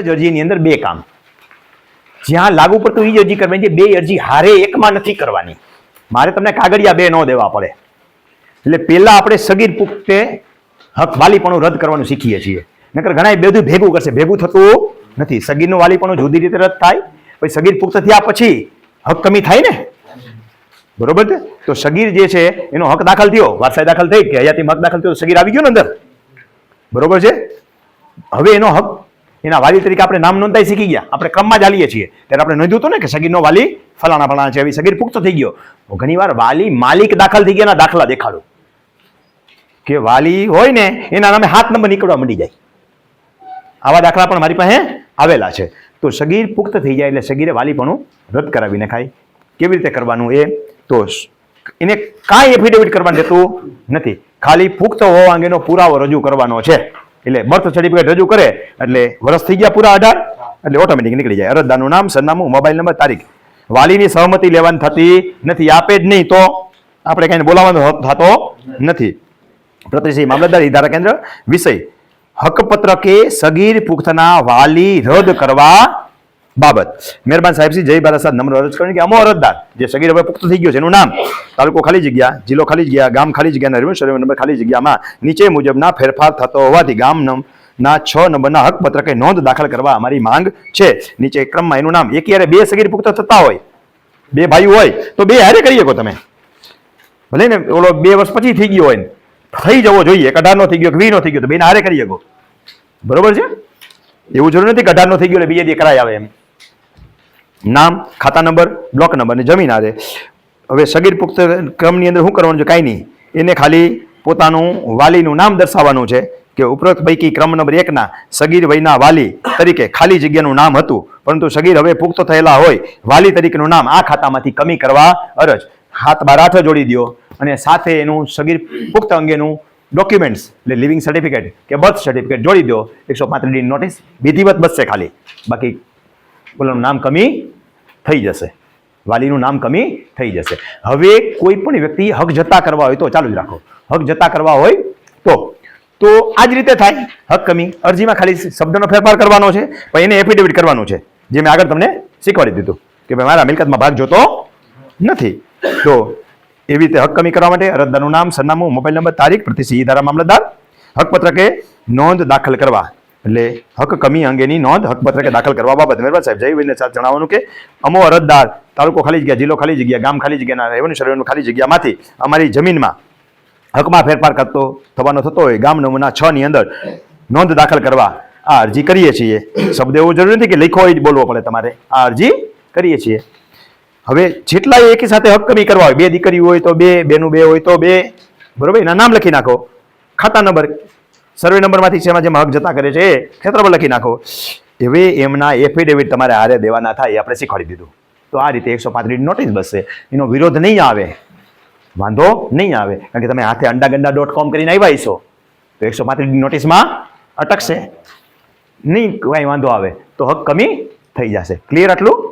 અરજીની અંદર બે કામ. જ્યાં લાગુ પડતું એ જ અરજી કરવાની છે, બે અરજી હારે એકમાં નથી કરવાની. મારે તમને કાગળિયા બે ન દેવા પડે. એટલે પહેલા આપણે સગીર પુખ્તે હક વાલીપણું રદ કરવાનું શીખીએ છીએ. નકર ઘણા બધું ભેગું કરશે. ભેગું થતું નથી. સગીરનું વાલીપણું જુદી રીતે રદ થાય, પછી સગીર પુખ્ત થયા પછી હક કમી થાય ને? બરોબર તો સગીર જે છે, એનો હક દાખલ થયો. વારસાઈ દાખલ થઈ કે હયાતી હક દાખલ થયો સગીર આવી ગયો ને અંદર? બરોબર છે? હવે એનો હક એના વાલી તરીકે આપણે નામ નોંધાઈ શીખી ગયા. આપણે ક્રમમાં જ હાલીએ છીએ. ત્યારે આપણે નોંધ્યું હતું ને કે સગીરનો વાલી ફલાણા ફલાણા છે. એવી સગીર પુખ્ત થઈ ગયો. ઘણીવાર વાલી માલિક દાખલ થઈ ગયાના દાખલા દેખાડો. કે વાલી હોય ને, એના નામે હાથ નંબર નીકળવા મંડી જાય. આવા દાખલા પણ મારી પાસે આવેલા છે. તો સગીર પુખ્ત થઈ જાય એટલે સગીરે વાલીપણું રદ કરાવી નખાય. કેવી રીતે કરવાનું એ? તો એને કાંઈ એફિડેવિટ કરવાનું રહેતું નથી. ખાલી પુખ્ત હોવા અંગેનો પુરાવો રજૂ કરવાનો છે. એટલે બર્થ સર્ટિફિકેટ રજૂ કરે, એટલે વર્ષ થઈ ગયા પૂરા અઢાર, એટલે ઓટોમેટિક નીકળી જાય. અરજદારનું નામ, સરનામું મોબાઈલ નંબર તારીખ. વાલીની સહમતિ લેવાની થતી નથી, આપે જ નહીં તો આપણે કઈને બોલાવવાનો થતો નથી. પ્રતિશ્રી મામલતદાર ધારા કેન્દ્ર, વિષય. હકપત્રકે સગીર પુખ્તના વાલી રદ કરવા બાબત. મહેરબાન સાહેબ શ્રી જય ભારત સાહેબ નમ્ર અરજ કરવાની કે અમો અરજદાર, જે સગીર હવે પુખ્ત થઈ ગયો છે, એનું નામ તાલુકો ખાલી જગ્યા, જિલ્લો ખાલી જગ્યા, ગામ ખાલી જગ્યા રેવન્યુ સર્વે નંબર ખાલી જગ્યામાં નીચે મુજબના ફેરફાર થતો હોવાથી ગામ ના છ નંબરના હકપત્રકે નોંધ દાખલ કરવા અમારી માંગ છે. નીચે ક્રમમાં એનું નામ એક બે સગીર પુખ્ત થતા હોય, બે ભાઈ હોય, તો બે હારે કરી શકો તમે. ભલે ને ઓલો બે વર્ષ પછી થઈ ગયો હોય થઈ જવો જોઈએ, એક અઢારનો થઈ ગયો કે વીસનો થઈ ગયો, તો બેને હારે કરી શકો. બરોબર છે? એવું જરૂર નથી કે અઢારનો થઈ ગયો એટલે બીજે દી કરાય આવે એમ. નામ, ખાતા નંબર, બ્લોક નંબર અને જમીન આરે હવે સગીર પુખ્ત ક્રમની અંદર શું કરવાનું છે? કાંઈ નહીં. એને ખાલી પોતાનું વાલીનું નામ દર્શાવવાનું છે કે ઉપરોક્ત પૈકી ક્રમ નંબર એકના સગીર વયના વાલી તરીકે ખાલી જગ્યાનું નામ હતું. પરંતુ સગીર હવે પુખ્ત થયેલા હોય, વાલી તરીકેનું નામ આ ખાતામાંથી કમી કરવા અરજ. હાથ બાર આઠ જોડી દો અને સાથે એનું સગીર પુખ્ત અંગેનું ડોક્યુમેન્ટ્સ, એટલે લિવિંગ સર્ટિફિકેટ કે બર્થ સર્ટિફિકેટ જોડી દો એકસો પાંત્રીસ નોટિસ વિધિવત બસશે ખાલી. બાકી બોલાનું નામ કમી થઈ જશે. વાલીનું નામ કમી થઈ જશે. હવે કોઈ પણ વ્યક્તિ હક જતા કરવા હોય તો ચાલુ જ રાખો. હક જતા કરવા હોય તો. તો આ જ રીતે થાય. હક કમી. અરજીમાં ખાલી શબ્દનો ફેરફાર કરવાનો છે, પણ એને એફિડેવિટ કરવાનું છે, જે મેં આગળ તમને શીખવાડી દીધું. કે ભાઈ મારા મિલકતમાં ભાગ જોતો નથી. તો એવી રીતે હક કમી કરવા માટે અરજદારનું નામ, સરનામું, મોબાઈલ નંબર, તારીખ પ્રતિસિંહ ધારા મામલતદાર, હકપત્રકે નોંધ દાખલ કરવા. એટલે હક કમી અંગેની નોંધ હકપત્રકે દાખલ કરવા બાબત. મહેરબાન સાહેબ જયભાઈને સાથે જણાવવાનું કે અમો અરજદાર તાલુકો ખાલી જગ્યા, જિલ્લો ખાલી જગ્યા, ગામ ખાલી જગ્યાના રેવન્યુ સર્વેનું ખાલી જગ્યામાંથી અમારી જમીનમાં હકમાં ફેરફાર કરતો થવાનો થતો હોય, ગામ નમૂના છ ની અંદર નોંધ દાખલ કરવા આ અરજી કરીએ છીએ. શબ્દ એવો જરૂરી નથી કે લખો જ બોલવો પડે તમારે. આ અરજી કરીએ છીએ. હવે જેટલા એકી સાથે હક કમી કરવા હોય, બે દીકરી હોય તો બે, બેનું બે હોય તો બે. બરોબર? એના નામ લખી નાખો. ખાતા નંબર સર્વે નંબરમાંથી જેમાં જેમાં હક જતા કરે છે એ ક્ષેત્રફળ લખી નાખો. હવે એમના એફિડેવિટ તમારે હારે દેવાના થાય એ આપણે શીખવાડી દીધું. તો આ રીતે એકસો પાંત્રીસ નોટિસ બસશે. એનો વિરોધ નહીં આવે. વાંધો નહીં આવે. કારણ કે તમે હાથે અંડાગંડા ડોટ કોમ કરીને આવ્યા છો તો એકસો પાંત્રીસ નોટિસમાં અટકશે. નહીં, કાંઈ વાંધો આવે. તો હક કમી થઈ જશે. ક્લિયર આટલું?